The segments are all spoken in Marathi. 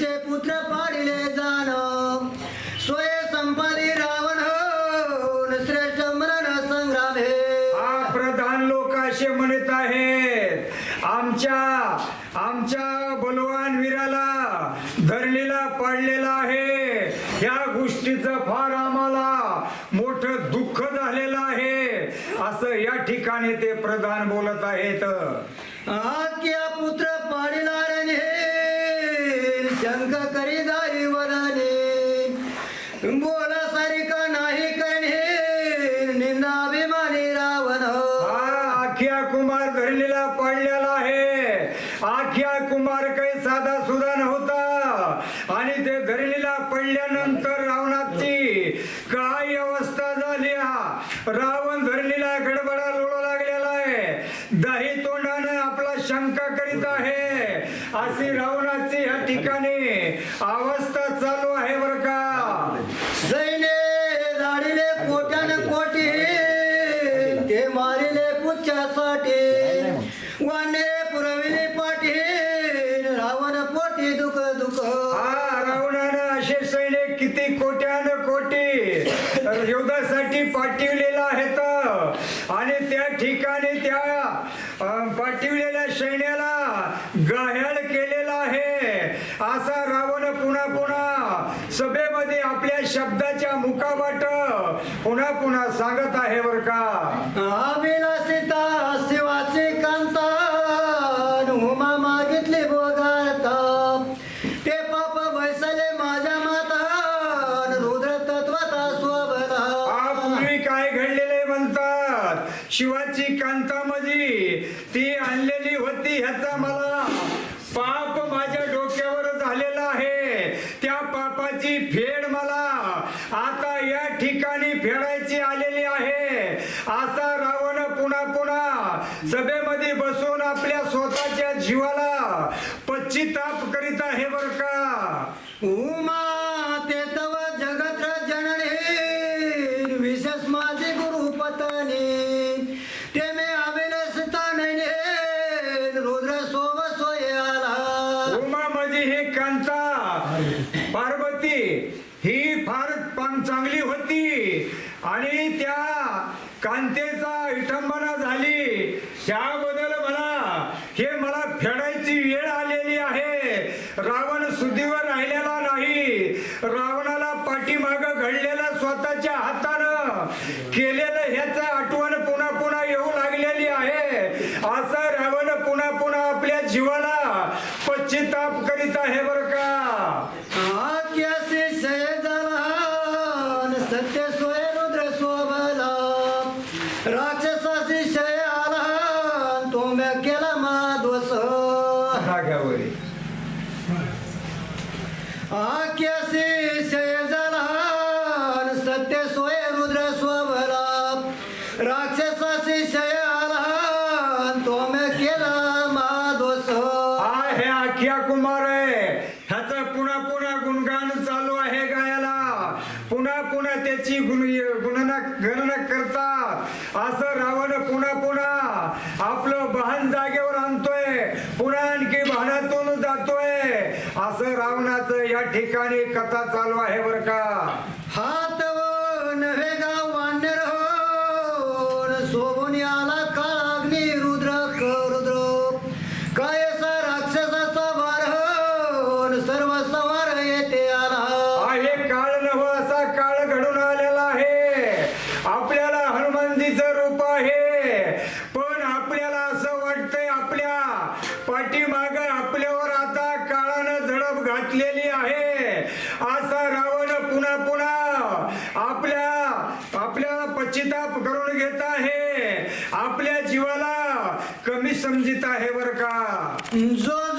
तुझे पुत्र पाडिले जाण. सोय संपादी रावण हो श्रेष्ठ मरण संग्राम. हे हा प्रधान लोक असे म्हणत आहेत. आमच्या आमच्या बलवान वीराला धरणीला पाडलेला आहे. या गोष्टीचं फार आम्हाला मोठं दुःख झालेलं आहे. असं या ठिकाणी ते प्रधान बोलत आहेत. आख्या पुत्र पाडिला रे शंख करी दाई वदने बोला सारिका नाही करणे निंदाभिमानी रावण. आख्या कुमार धरलेला पडलेला आहे. आख्या कुमार काही साधा सुधा नव्हता. आणि ते धरलेला पडल्यानंतर रावणाची काय अवस्था झाली? हा रावण धरणीला गडबडा लोळू लागलेला आहे दही तोंडाने आपला शंका करीत आहे अशी रावणाची या ठिकाणी. अवस्था चालू आहे बर का? सैन्य झाडिले कोट्यान कोटी ते मारिले पुच्छासाठी वाने पुरविले पाठी रावण पोटी दुख दुख. हा रावणानं असे सैनिक किती कोट्यान कोटी युद्धासाठी पाठविलेला आहेत आणि त्या ठिकाणी त्या अं, पाठविलेल्या सैन्याला घायाळ केलेला आहे असा रावण पुन्हा पुन्हा सभेमध्ये आपल्या मुखाबाट पुन्हा पुन्हा सांगत आहे बर का. अभिलाषिता शिवाची कांता. मागितली बोगाता ते पाप बैसले माझ्या माता. रुद्र तत्वता हा पूर्वी काय घडलेले म्हणतात? शिवाची कांतामधी ती आणलेली होती ह्याचा मला पाप माझ्या डोक्यावर झालेला आहे त्या पापाची फेड मला आता या ठिकाणी फेडायची आलेली आहे असा रावण पुन्हा पुन्हा सभेमध्ये बसून आपल्या स्वतःच्या जीवाला पश्चिताप करीत आहे बर का? उमा ते तव जगत जननी विशेष माझे गुरु पतने. ते मे अभिलषता नैने रुद्र सोब सोय आला. उमा म्हणजे हे कांता पार्वती ही फार चांगली होती. आणि त्या कांतेचा विठंबना झाली. त्याबद्दल मला हे मला फेडायची वेळ आलेली आहे. रावण सुधीवर राहिलेला नाही. रावणाला पाठीमाग घडलेलं स्वतःच्या हातानं केलेलं ह्याचं आठवण पुन्हा पुन्हा येऊ लागलेली आहे. असं रावण पुन्हा पुन्हा आपल्या जीवाला पश्चिताप करीत आहे बरं न केला माधवस. रागावरी. आख्यासी शय झाला सत्य सोय रुद्र सोबला पुन्हा पुन्हा त्याची गुण गुणना गणना करतात. असं रावण पुन्हा पुन्हा आपलं बहान जागेवर आणतोय. पुन्हा आणखी भानातून जातोय. असं रावणाचं या ठिकाणी कथा चालू आहे बर का. हात नव्हे गाव वांडर हो सोबून आला काळ पण आपल्याला असं वाटतंय आपल्या पाठीमाग आपल्यावर आता काळानं झडप घातलेली आहे. असा रावण पुन्हा पुन्हा आपल्या आपल्याला पश्चिताप करून घेत आहे. आपल्या जीवाला कमी समजित आहे बर का? जो जो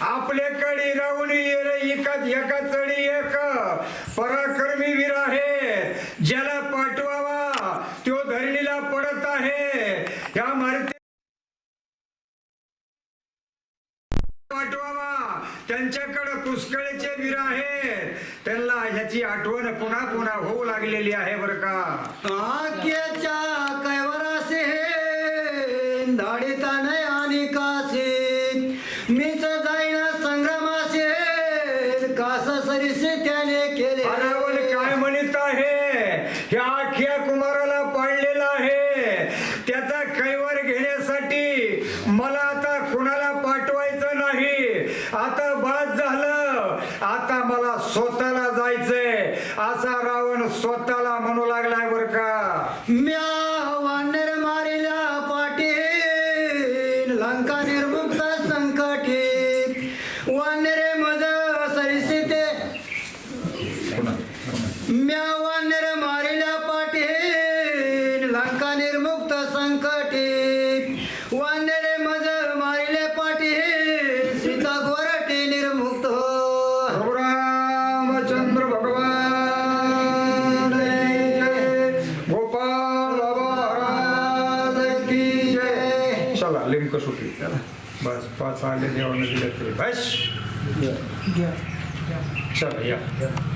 आपल्याकडे रावण ये रे एकाच एका चढी एक. पराक्रमी वीर आहे. ज्याला पाठवावा तो धरणीला पडत आहे. या मारुती पाठवावा. त्यांच्याकडे तुमच्याकडे पुष्कळचे वीर आहेत. त्यांना ह्याची आठवण पुन्हा पुन्हा होऊ लागलेली आहे बर का? ह्या अख्या कुमाराला पाळलेला आहे. त्याचा कैवार घेण्यासाठी मला आता कुणाला पाठवायचं नाही. आता बाद झालं. आता मला स्वतःला वानरे मज मारिले पाटील सीता गोरटे निर्मुक्त प्रभू रामचंद्र भगवान जय. गोपाल महाराज की जय. चला लिंक सुटली. चला बस पाच आले देवाने दिले तरी. बस. चला या.